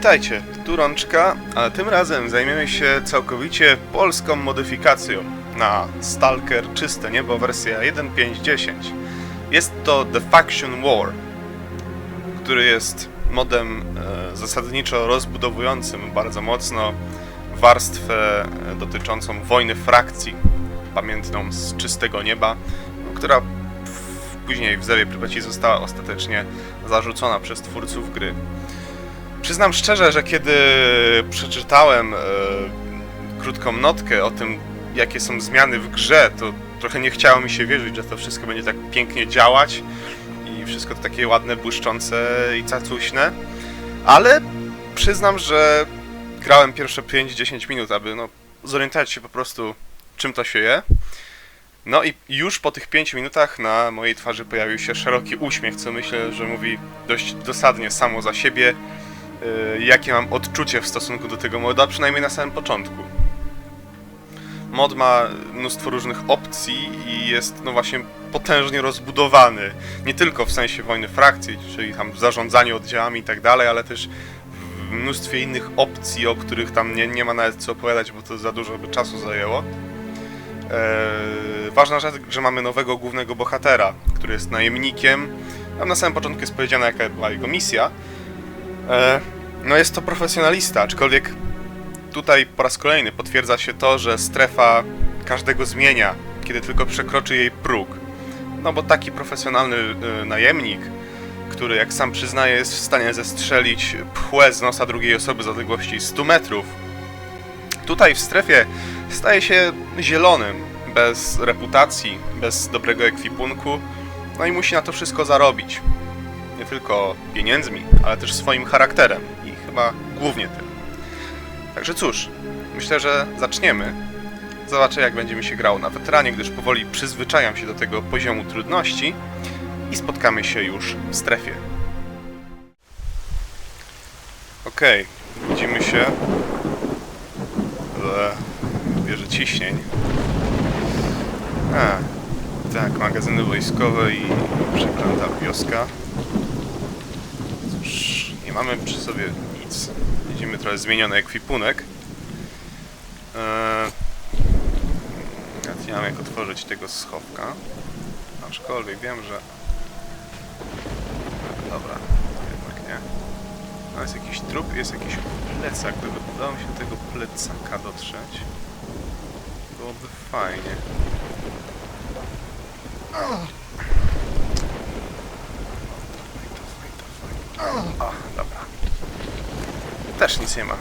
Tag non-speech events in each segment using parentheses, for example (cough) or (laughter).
Witajcie, tu Rączka, a tym razem zajmiemy się całkowicie polską modyfikacją na Stalker Czyste Niebo wersja 1.5.10. Jest to The Faction War, który jest modem e, zasadniczo rozbudowującym bardzo mocno warstwę e, dotyczącą wojny frakcji, pamiętną z Czystego Nieba, która w, później w Zewie Prypeci została ostatecznie zarzucona przez twórców gry. Przyznam szczerze, że kiedy przeczytałem e, krótką notkę o tym, jakie są zmiany w grze, to trochę nie chciało mi się wierzyć, że to wszystko będzie tak pięknie działać i wszystko to takie ładne, błyszczące i cacuśne, ale przyznam, że grałem pierwsze 5-10 minut, aby no, zorientować się po prostu, czym to się je. No i już po tych 5 minutach na mojej twarzy pojawił się szeroki uśmiech, co myślę, że mówi dość dosadnie samo za siebie, jakie mam odczucie w stosunku do tego moda, przynajmniej na samym początku. Mod ma mnóstwo różnych opcji i jest no właśnie potężnie rozbudowany. Nie tylko w sensie wojny frakcji, czyli tam zarządzanie oddziałami i tak dalej, ale też w mnóstwie innych opcji, o których tam nie, nie ma nawet co opowiadać, bo to za dużo by czasu zajęło. Eee, ważna rzecz, że mamy nowego głównego bohatera, który jest najemnikiem. Tam na samym początku jest powiedziane, jaka była jego misja. Eee, no jest to profesjonalista, aczkolwiek tutaj po raz kolejny potwierdza się to, że strefa każdego zmienia, kiedy tylko przekroczy jej próg. No bo taki profesjonalny y, najemnik, który jak sam przyznaje jest w stanie zestrzelić pchłę z nosa drugiej osoby z odległości 100 metrów, tutaj w strefie staje się zielonym, bez reputacji, bez dobrego ekwipunku, no i musi na to wszystko zarobić. Nie tylko pieniędzmi, ale też swoim charakterem i chyba głównie tym. Także cóż, myślę, że zaczniemy. Zobaczę, jak będzie mi się grało na weteranie, gdyż powoli przyzwyczajam się do tego poziomu trudności i spotkamy się już w strefie. Okej, widzimy się wieży ciśnień. A, tak, magazyny wojskowe i przeklęta wioska. Nie mamy przy sobie nic. Widzimy trochę zmieniony ekwipunek. Eee, nie mam jak otworzyć tego schowka. Aczkolwiek wiem, że... Dobra, jednak nie. No jest jakiś trup, jest jakiś plecak. Gdyby udało mi się tego plecaka dotrzeć, byłoby fajnie. O, dobra. Też nic nie ma. O.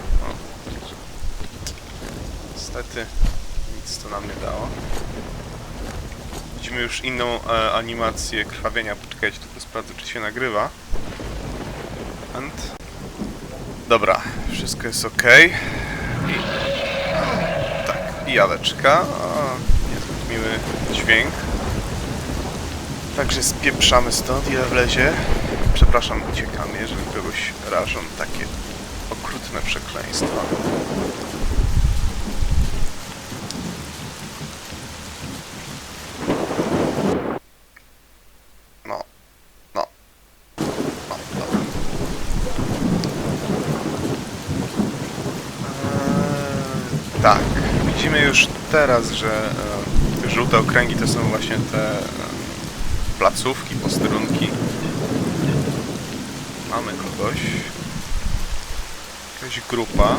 Niestety nic to nam nie dało. Widzimy już inną e, animację krwawienia. Poczekajcie, tylko sprawdzę, czy się nagrywa. And... Dobra, wszystko jest ok. I... Tak, i jaweczka. O, niezbyt miły dźwięk. Także spieprzamy stąd, ile wlezie. Przepraszam, uciekamy, jeżeli kogoś rażą takie okrutne przekleństwa. No. No. No. Eee, tak, widzimy już teraz, że e, te żółte okręgi to są właśnie te e, placówki, posterunki. Mamy kogoś. Jakaś grupa.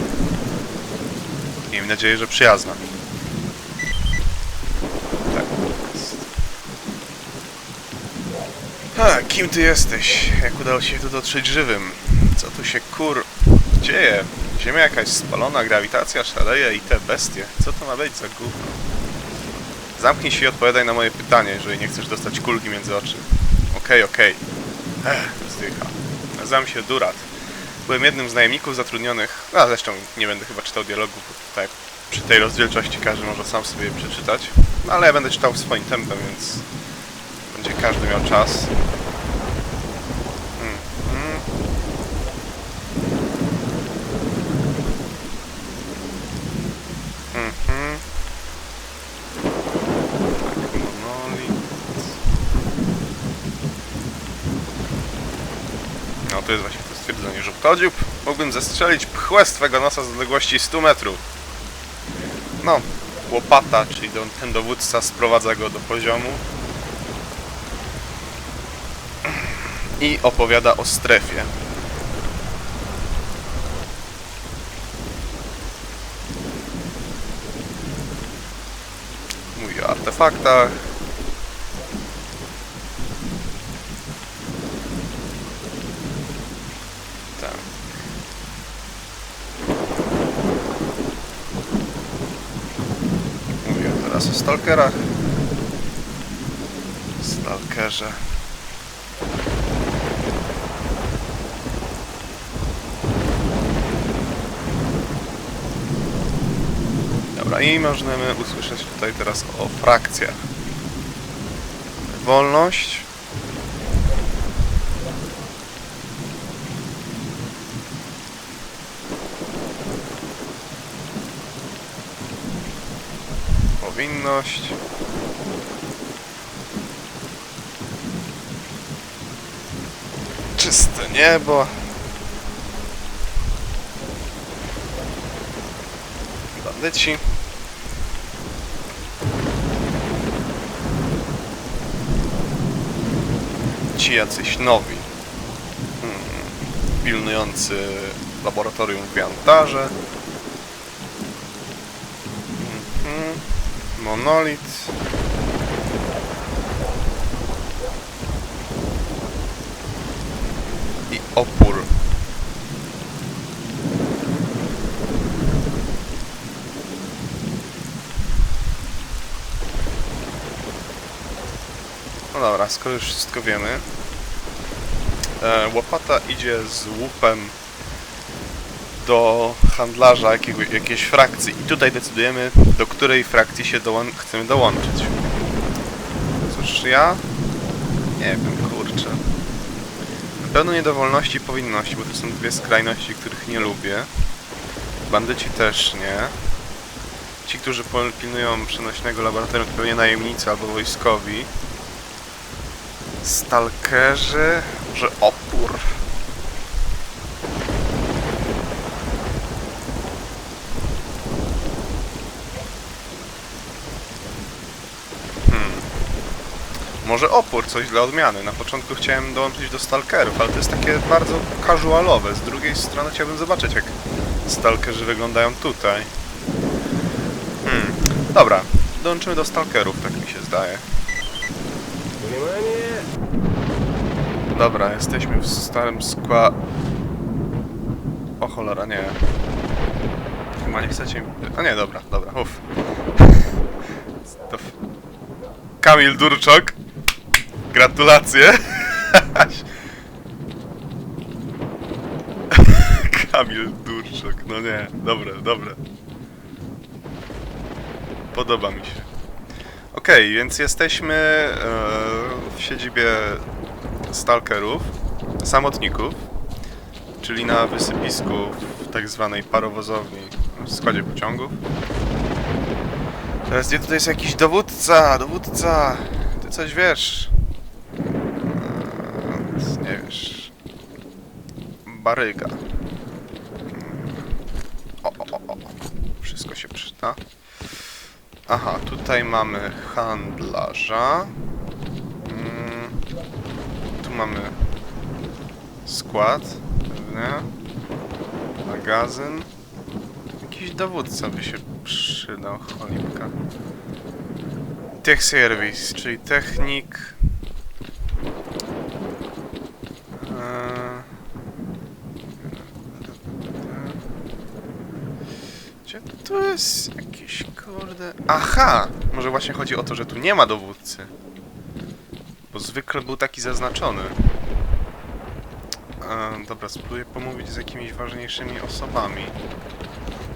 Miejmy nadzieję, że przyjazna. Tak. Ha, kim ty jesteś? Jak udało ci się tu dotrzeć żywym? Co tu się kur... dzieje? Ziemia jakaś spalona, grawitacja szaleje i te bestie. Co to ma być za gówno? Zamknij się i odpowiadaj na moje pytanie, jeżeli nie chcesz dostać kulki między oczy. Okej, okej. Ech, wzdycha. Nazywam się Durat. Byłem jednym z najemników zatrudnionych, a zresztą nie będę chyba czytał dialogów, bo tutaj przy tej rozdzielczości każdy może sam sobie przeczytać. No ale ja będę czytał swoim tempem, więc będzie każdy miał czas. Mm, mm. Mhm. Tak, monolit. No to jest właśnie to stwierdzenie już obchodził, mógłbym zestrzelić pchłę z twego nosa z odległości 100 metrów. No, łopata, czyli ten dowódca sprowadza go do poziomu i opowiada o strefie. Mówi o artefaktach. Tak. Mówię teraz o stalkerach. Stalkerze. Dobra, i możemy usłyszeć tutaj teraz o frakcjach. Wolność. Powinność. Czyste niebo. Bandyci. Ci jacyś nowi. Hmm. Pilnujący laboratorium w Jantarze. Mhm. Monolit. I opór. No dobra, skoro już wszystko wiemy. E, łopata idzie z łupem do handlarza jakiego, jakiejś frakcji i tutaj decydujemy, do której frakcji się chcemy dołączyć. Cóż, ja? Nie wiem, kurczę. Na pewno niedowolności i powinności, bo to są dwie skrajności, których nie lubię. Bandyci też nie. Ci, którzy pilnują przenośnego laboratorium, to pewnie najemnicy albo wojskowi. Stalkerzy, że opór. Hmm. Może opór, coś dla odmiany. Na początku chciałem dołączyć do stalkerów, ale to jest takie bardzo casualowe. Z drugiej strony chciałbym zobaczyć, jak stalkerzy wyglądają tutaj. Hmm. Dobra, dołączymy do stalkerów, tak mi się zdaje. Dobra, jesteśmy w starym skła... O cholera, nie. Chyba nie chcecie. A nie, dobra, dobra, uff. (laughs) Kamil Durczok. Gratulacje. (laughs) Kamil Durczok, no nie, dobre, dobre. Podoba mi się. Okej, więc jesteśmy e, w siedzibie stalkerów, samotników, czyli na wysypisku w tak zwanej parowozowni w składzie pociągów. Teraz gdzie tutaj jest jakiś dowódca, dowódca, ty coś wiesz? Wiesz. Baryga. O, o, o, o. Wszystko się przyda. Aha, tutaj mamy handlarza. Mm, tu mamy skład, pewnie. Magazyn. Jakiś dowódca by się przydał, cholipka. Tech Service, czyli technik. Gdzie tu jest jakieś kurde... Aha! Może właśnie chodzi o to, że tu nie ma dowódcy. Bo zwykle był taki zaznaczony. E, dobra, spróbuję pomówić z jakimiś ważniejszymi osobami.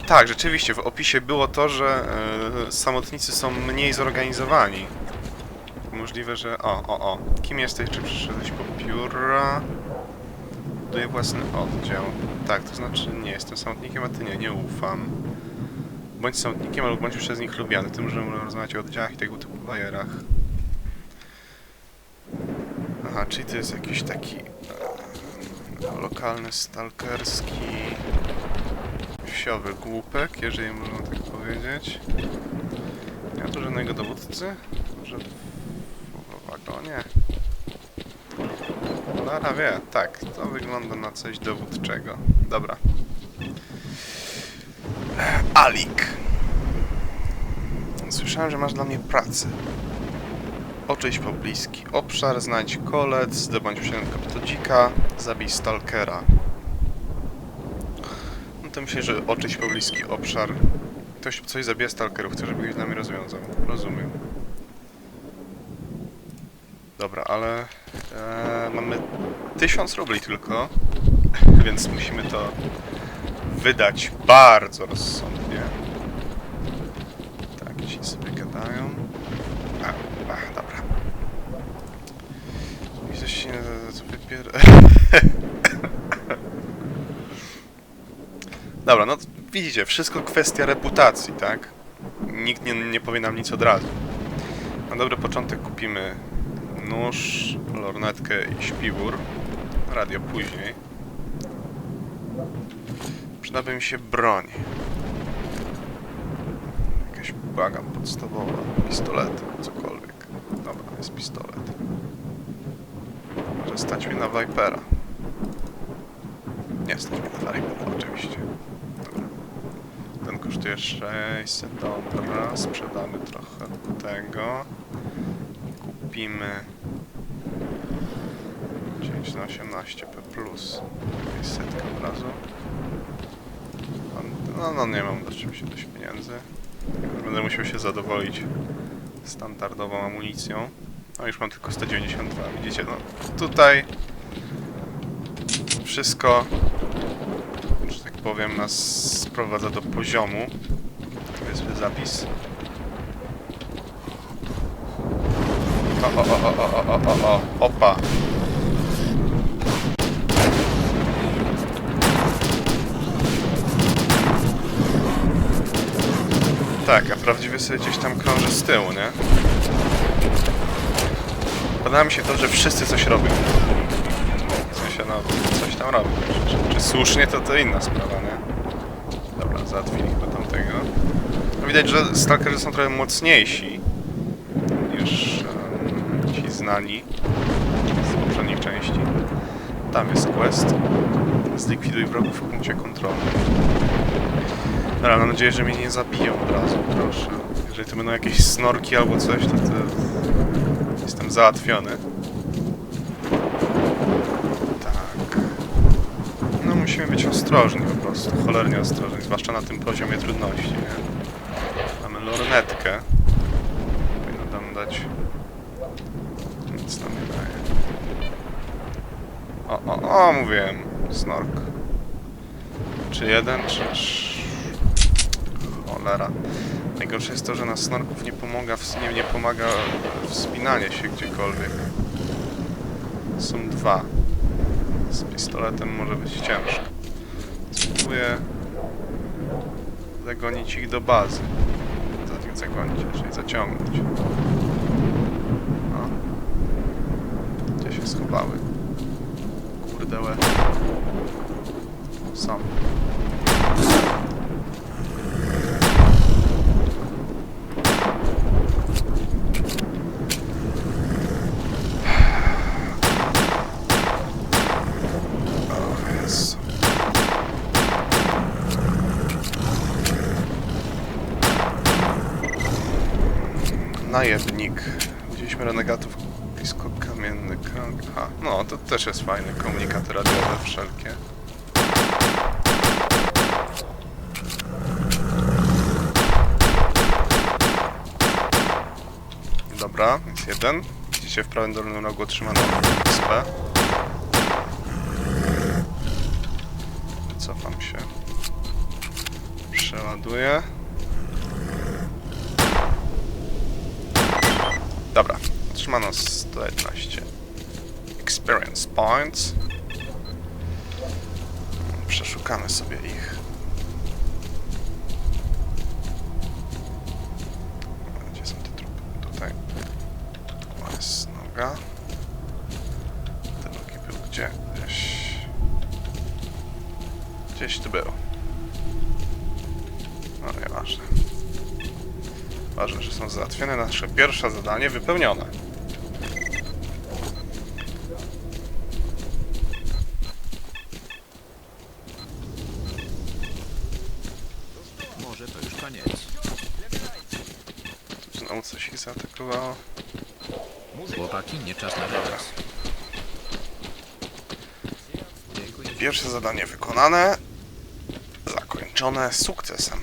Tak, rzeczywiście, w opisie było to, że e, samotnicy są mniej zorganizowani. Możliwe, że... O, o, o. Kim jesteś? Czy przyszedłeś po pióra? Buduję własny oddział. Tak, to znaczy nie jestem samotnikiem, a ty nie, nie ufam. Bądź samotnikiem, albo bądź przez nich lubiany. Tym możemy rozmawiać o oddziałach i tego typu bajerach. Aha, czyli to jest jakiś taki... e, Lokalny stalkerski wsiowy głupek, jeżeli można tak powiedzieć. Nie ma tu żadnego dowódcy? Może w wagonie? Lara wie, tak, to wygląda na coś dowódczego. Dobra. Alik. Słyszałem, że masz dla mnie pracę. Oczyść pobliski obszar, znajdź kolec, zdobądź psienkę ptodzika, zabij stalkera. No to myślę, że oczyść pobliski obszar. Ktoś coś zabija stalkerów, chce, żeby ich z nami rozwiązał. Rozumiem. Dobra, ale e, mamy tysiąc rubli tylko, więc musimy to wydać bardzo rozsądnie. Tak, ci sobie gadają. A, a dobra. Widzę się, co wypier... (laughs) Dobra, no widzicie, wszystko kwestia reputacji, tak? Nikt nie, nie powie nam nic od razu. Na dobry początek kupimy nóż, lornetkę i śpiwór. Radio później. Przydałaby mi się broń. Jakaś błagam podstawowa. Pistolet, cokolwiek. Dobra, jest pistolet. Może stać mi na Vipera. Nie stać mi na Vipera, oczywiście. Dobra. Ten kosztuje 600, dobra. Sprzedamy trochę tego. Kupimy 9 na 18 P+. Setka od razu. No, no nie mam oczywiście dość pieniędzy. Będę musiał się zadowolić standardową amunicją. No już mam tylko 192, widzicie, no tutaj wszystko, że tak powiem, nas sprowadza do poziomu. Tu jest zapis. O, o, o, o, o, o, o, o, opa. Tak, a prawdziwie sobie gdzieś tam krąży z tyłu, nie? Podoba mi się to, że wszyscy coś robią. W sensie, no, coś tam robią. Czy, czy słusznie, to to inna sprawa, nie? Dobra, załatwili chyba tamtego. No, widać, że stalkerzy są trochę mocniejsi niż em, ci znani z poprzednich części. Tam jest quest. Zlikwiduj wrogów w punkcie kontrolnym. Dobra, mam nadzieję, że mnie nie zabiją od razu, proszę. Jeżeli to będą jakieś snorki albo coś, to, to jestem załatwiony. Tak. No musimy być ostrożni po prostu, cholernie ostrożni, zwłaszcza na tym poziomie trudności, nie? Mamy lornetkę. Powinno nam dać... Nic nam nie daje. O, o, o, mówiłem. Snork. Czy jeden, czy... Najgorsze jest to, że na snorków nie pomaga, nie, nie pomaga wspinanie się gdziekolwiek. Są dwa. Z pistoletem może być ciężko. Spróbuję zagonić ich do bazy. Za- Zagonić, czyli zaciągnąć. No. Gdzie się schowały? Kurdełe. Są. O Jezu. Najemnik. Widzieliśmy renegatów blisko kamienny krąg. Aha, no to też jest fajny. Komunikaty radiowe wszelkie. Dobra, jest jeden. Widzicie w prawym dolnym rogu otrzymano XP. Wycofam się. Przeładuję. Dobra, otrzymano 111 experience points. Przeszukamy sobie ich. Gdzie są te trupy? Tutaj. Tu jest noga. Ten nogi był gdzie? Gdzieś tu był? No nieważne. Ważne, że są załatwione nasze pierwsze zadanie wypełnione. Może to już koniec. Coś ich zaatakowało. Chłopaki, nie czas na relaks. Pierwsze zadanie wykonane. Zakończone sukcesem.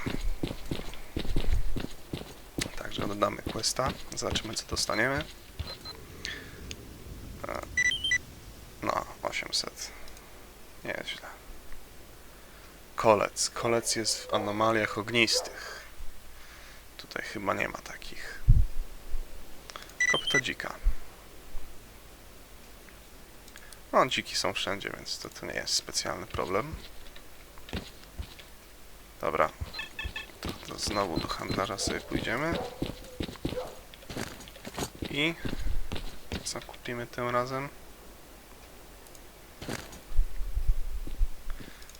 Także dodamy questa. Zobaczymy co dostaniemy. E, No, 800. Nie jest źle. Kolec. Kolec jest w anomaliach ognistych. Tutaj chyba nie ma takich. Kopyto dzika. No, dziki są wszędzie, więc to, to nie jest specjalny problem. Dobra. To, to znowu do handlarza sobie pójdziemy. I... Co kupimy tym razem?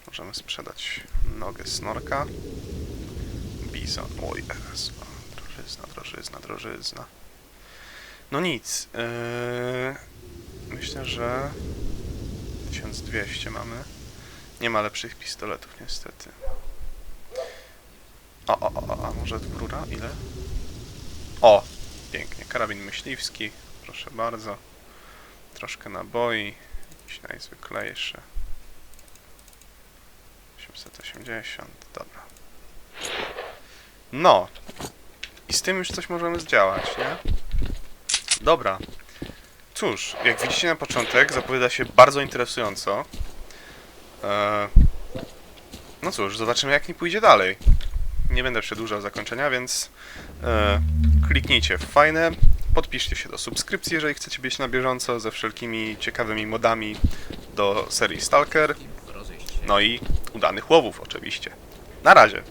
Możemy sprzedać nogę snorka. Bizon. Oj, Jezu. Drożyzna, drożyzna, drożyzna. No nic. Yy... Myślę, że 1200 mamy. Nie ma lepszych pistoletów niestety. O, o, o, a może rura? Ile? O! Pięknie. Karabin myśliwski. Proszę bardzo. Troszkę naboi. Jakiś najzwyklejszy. 880. Dobra. No. I z tym już coś możemy zdziałać, nie? Dobra. Cóż, jak widzicie na początek, zapowiada się bardzo interesująco. Eee, no cóż, zobaczymy jak mi pójdzie dalej. Nie będę przedłużał zakończenia, więc e, kliknijcie w fajne, podpiszcie się do subskrypcji, jeżeli chcecie być na bieżąco ze wszelkimi ciekawymi modami do serii Stalker. No i udanych łowów oczywiście. Na razie.